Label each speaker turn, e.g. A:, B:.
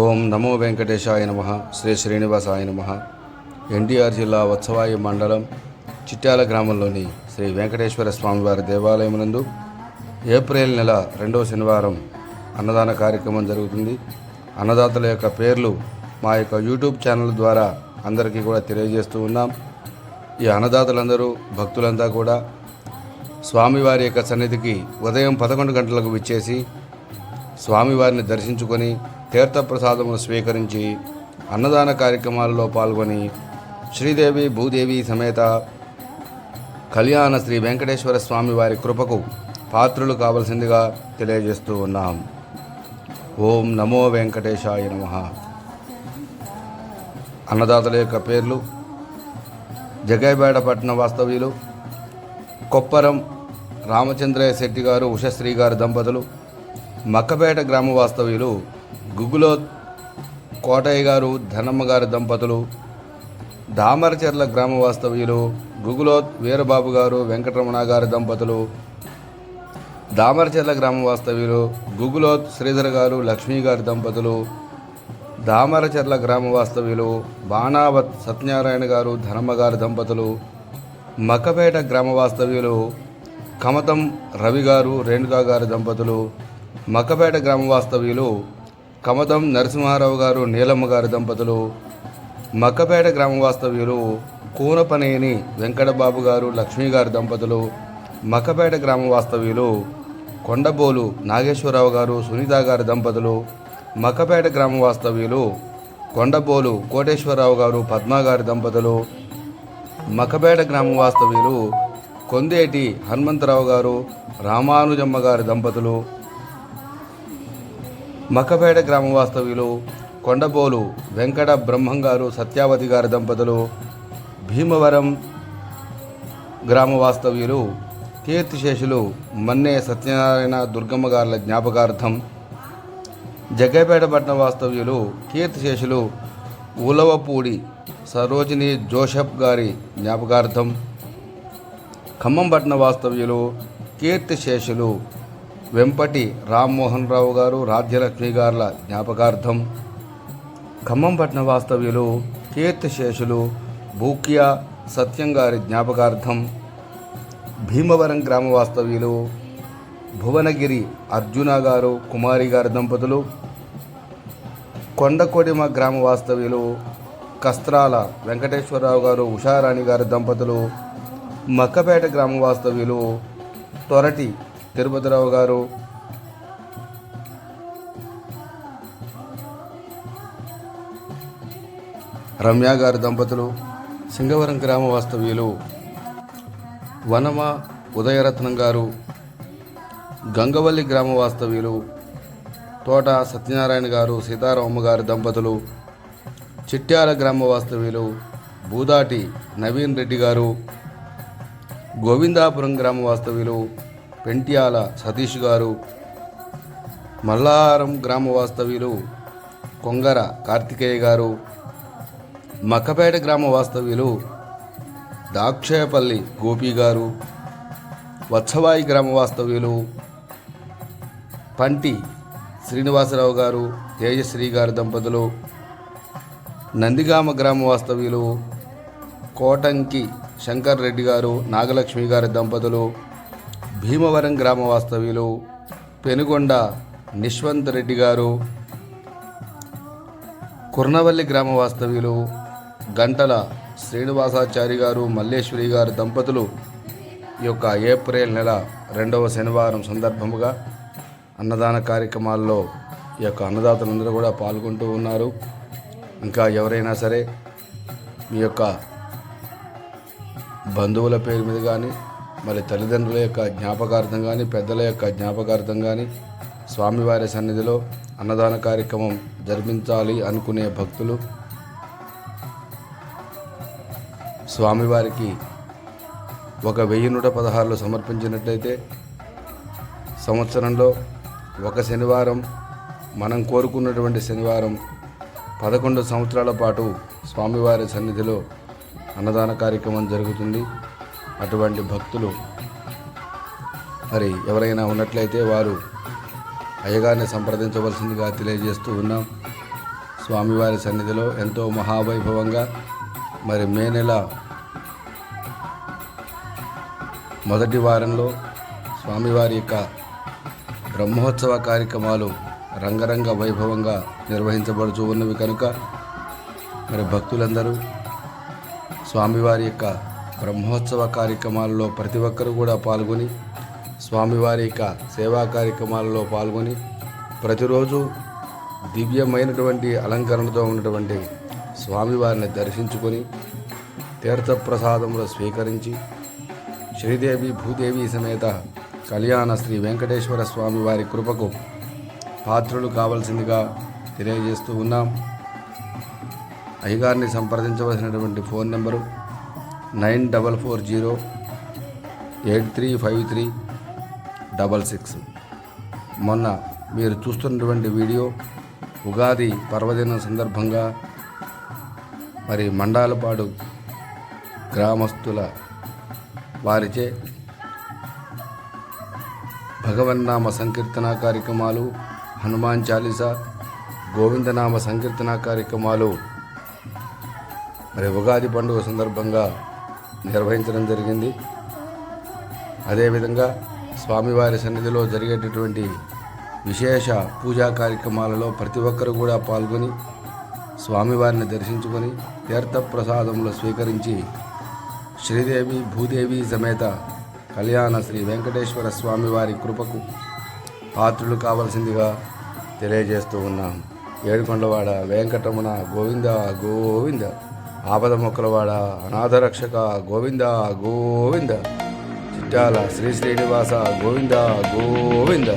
A: ఓం నమో వెంకటేశాయ నమ. శ్రీ శ్రీనివాసాయ నమ. ఎన్టీఆర్ జిల్లా వత్సవాయి మండలం చిట్యాల గ్రామంలోని శ్రీ వెంకటేశ్వర స్వామివారి దేవాలయమునందు ఏప్రిల్ నెల రెండవ శనివారం అన్నదాన కార్యక్రమం జరుగుతుంది. అన్నదాతల యొక్క పేర్లు మా యొక్క యూట్యూబ్ ఛానల్ ద్వారా అందరికీ కూడా తెలియజేస్తూ ఉన్నాం. ఈ అన్నదాతలందరూ భక్తులంతా కూడా స్వామివారి యొక్క సన్నిధికి ఉదయం పదకొండు గంటలకు విచ్చేసి స్వామివారిని దర్శించుకొని తీర్థప్రసాదమును స్వీకరించి అన్నదాన కార్యక్రమాలలో పాల్గొని శ్రీదేవి భూదేవి సమేత కళ్యాణ శ్రీ వెంకటేశ్వర స్వామి వారి కృపకు పాత్రులు కావలసిందిగా తెలియజేస్తూ ఉన్నాం. ఓం నమో వెంకటేశాయ నమ. అన్నదాతల యొక్క పేర్లు జగైబేడపట్నం వాస్తవ్యులు కొప్పరం రామచంద్రయ్య శెట్టి గారు ఉషశ్రీ గారు దంపతులు మక్కపేట గ్రామ వాస్తవ్యులు గుగులో కోటయ్య గారు ధనమ్మ గారి దంపతులు దామరచెర్ల గ్రామ వాస్తవ్యులు గుగులోత్ వీరబాబు గారు వెంకటరమణ గారి దంపతులు దామరచెర్ల గ్రామ వాస్తవ్యులు గుగులోత్ శ్రీధర్ గారు లక్ష్మీ గారి దంపతులు దామరచెర్ల గ్రామ వాస్తవ్యులు బాణావత్ సత్యనారాయణ గారు ధనమ్మ గారి దంపతులు మక్కపేట గ్రామ వాస్తవ్యులు కమతం రవి గారు రేణుకా గారి దంపతులు మక్కపేట గ్రామ వాస్తవ్యులు కమతం నరసింహారావు గారు నీలమ్మ గారి దంపతులు మక్కపేట గ్రామ వాస్తవ్యులు కూనపనేని వెంకటబాబు గారు లక్ష్మీ గారి దంపతులు మక్కపేట గ్రామ వాస్తవ్యులు కొండబోలు నాగేశ్వరరావు గారు సునీత గారి దంపతులు మక్కపేట గ్రామ వాస్తవ్యులు కొండబోలు కోటేశ్వరరావు గారు పద్మా గారి దంపతులు మక్కపేట గ్రామ వాస్తవ్యులు కొందేటి హనుమంతరావు గారు రామానుజమ్మ గారి దంపతులు మక్కపేట గ్రామ వాస్తవ్యులు కొండబోలు వెంకట బ్రహ్మం గారు సత్యావతి గారి దంపతులు భీమవరం గ్రామ వాస్తవ్యులు కీర్తిశేషులు మన్నే సత్యనారాయణ దుర్గమ్మ గారుల జ్ఞాపకార్థం. జగ్గపేట పట్టణ వాస్తవ్యులు కీర్తిశేషులు ఉలవపూడి సరోజిని జోషప్ గారి జ్ఞాపకార్థం. ఖమ్మం పట్టణ వాస్తవ్యులు కీర్తిశేషులు వెంపటి రామ్మోహన్ రావు గారు రాజ్యలక్ష్మి గారుల జ్ఞాపకార్థం. ఖమ్మం పట్టణ వాస్తవ్యులు కీర్తిశేషులు భూక్యా సత్యం గారి జ్ఞాపకార్థం. భీమవరం గ్రామ వాస్తవ్యులు భువనగిరి అర్జున గారు కుమారి గారి దంపతులు. కొండకొడిమ గ్రామ వాస్తవ్యులు కస్త్రాల వెంకటేశ్వరరావు గారు ఉషారాణి గారి దంపతులు. మక్కపేట గ్రామ వాస్తవ్యులు తొరటి తిరుపతిరావు గారు. రమ్య గారి దంపతులు. సింగవరం గ్రామ వాస్తవ్యులు. వనమ ఉదయరత్నం గారు. గంగవల్లి గ్రామ వాస్తవ్యులు. తోట సత్యనారాయణ గారు సీతారామమ్మ గారి దంపతులు. చిట్యాల గ్రామ వాస్తవ్యులు. బూదాటి నవీన్ రెడ్డి గారు. గోవిందాపురం గ్రామ వాస్తవ్యులు. పెంట్యాల సతీష్ గారు మల్లారం గ్రామ వాస్తవ్యులు కొంగర కార్తికేయ గారు మక్కపేట గ్రామ వాస్తవ్యులు దాక్షయపల్లి గోపి గారు వత్సవాయి గ్రామ వాస్తవ్యులు పంటి శ్రీనివాసరావు గారు తేజశ్రీ గారి దంపతులు నందిగామ గ్రామ వాస్తవ్యులు కోటంకి శంకర్ రెడ్డి గారు నాగలక్ష్మి గారి దంపతులు భీమవరం గ్రామ వాస్తవ్యులు పెనుగొండ నిశ్వంత్ రెడ్డి గారు కుర్నవల్లి గ్రామ వాస్తవ్యులు గంటల శ్రీనివాసాచారి గారు మల్లేశ్వరి గారు దంపతులు ఈ యొక్క ఏప్రిల్ నెల రెండవ శనివారం సందర్భముగా అన్నదాన కార్యక్రమాల్లో ఈ యొక్క అన్నదాతలందరూ కూడా పాల్గొంటూ ఉన్నారు. ఇంకా ఎవరైనా సరే మీ యొక్క బంధువుల పేరు మీద కానీ మరి తల్లిదండ్రుల యొక్క జ్ఞాపకార్థం కానీ పెద్దల యొక్క జ్ఞాపకార్థం కానీ స్వామివారి సన్నిధిలో అన్నదాన కార్యక్రమం జరిపించాలి అనుకునే భక్తులు స్వామివారికి ఒక వెయ్యి నూట పదహారులు సమర్పించినట్లయితే సంవత్సరంలో ఒక శనివారం మనం కోరుకున్నటువంటి శనివారం పదకొండు సంవత్సరాల పాటు స్వామివారి సన్నిధిలో అన్నదాన కార్యక్రమం జరుగుతుంది. అటువంటి భక్తులు. మరి ఎవరైనా ఉన్నట్లయితే వారు అయ్యగారిని సంప్రదించవలసిందిగా తెలియజేస్తూ ఉన్నాం. స్వామివారి సన్నిధిలో ఎంతో మహావైభవంగా మరి మే నెల మొదటి వారంలో స్వామివారి యొక్క బ్రహ్మోత్సవ కార్యక్రమాలు రంగరంగ వైభవంగా నిర్వహించబడుచు ఉన్నవి కనుక మరి భక్తులందరూ స్వామివారి యొక్క బ్రహ్మోత్సవ కార్యక్రమాలలో ప్రతి ఒక్కరు కూడా పాల్గొని స్వామివారి యొక్క సేవా కార్యక్రమాలలో పాల్గొని ప్రతిరోజు దివ్యమైనటువంటి అలంకరణతో ఉన్నటువంటి స్వామివారిని దర్శించుకొని తీర్థప్రసాదములు స్వీకరించి శ్రీదేవి భూదేవి సమేత కళ్యాణ శ్రీ వెంకటేశ్వర స్వామి వారి కృపకు పాత్రులు కావలసిందిగా తెలియజేస్తూ ఉన్నాం. అయ్యగారిని సంప్రదించవలసినటువంటి phone number nine double four zero eight three five three double six. మొన్న మీరు చూస్తున్నటువంటి వీడియో ఉగాది పర్వదినం సందర్భంగా మరి మండాలపాడు గ్రామస్తుల వారిచే భగవన్నామ సంకీర్తన కార్యక్రమాలు హనుమాన్ చాలీసా గోవిందనామ సంకీర్తన కార్యక్రమాలు మరి ఉగాది పండుగ సందర్భంగా నిర్వహించడం జరిగింది. అదేవిధంగా స్వామివారి సన్నిధిలో జరిగేటటువంటి విశేష పూజా కార్యక్రమాలలో ప్రతి ఒక్కరు కూడా పాల్గొని స్వామివారిని దర్శించుకొని తీర్థప్రసాదములు స్వీకరించి శ్రీదేవి భూదేవి సమేత కళ్యాణ శ్రీ వెంకటేశ్వర స్వామివారి కృపకు పాత్రులు కావలసిందిగా తెలియజేస్తూ ఉన్నాం. ఏడుకొండవాడ వెంకటరమణ గోవింద గోవింద. ఆపద మొక్కలవాడ అనాథరక్షక గోవింద గోవింద. చిట్టాల శ్రీ శ్రీనివాస గోవింద గోవింద.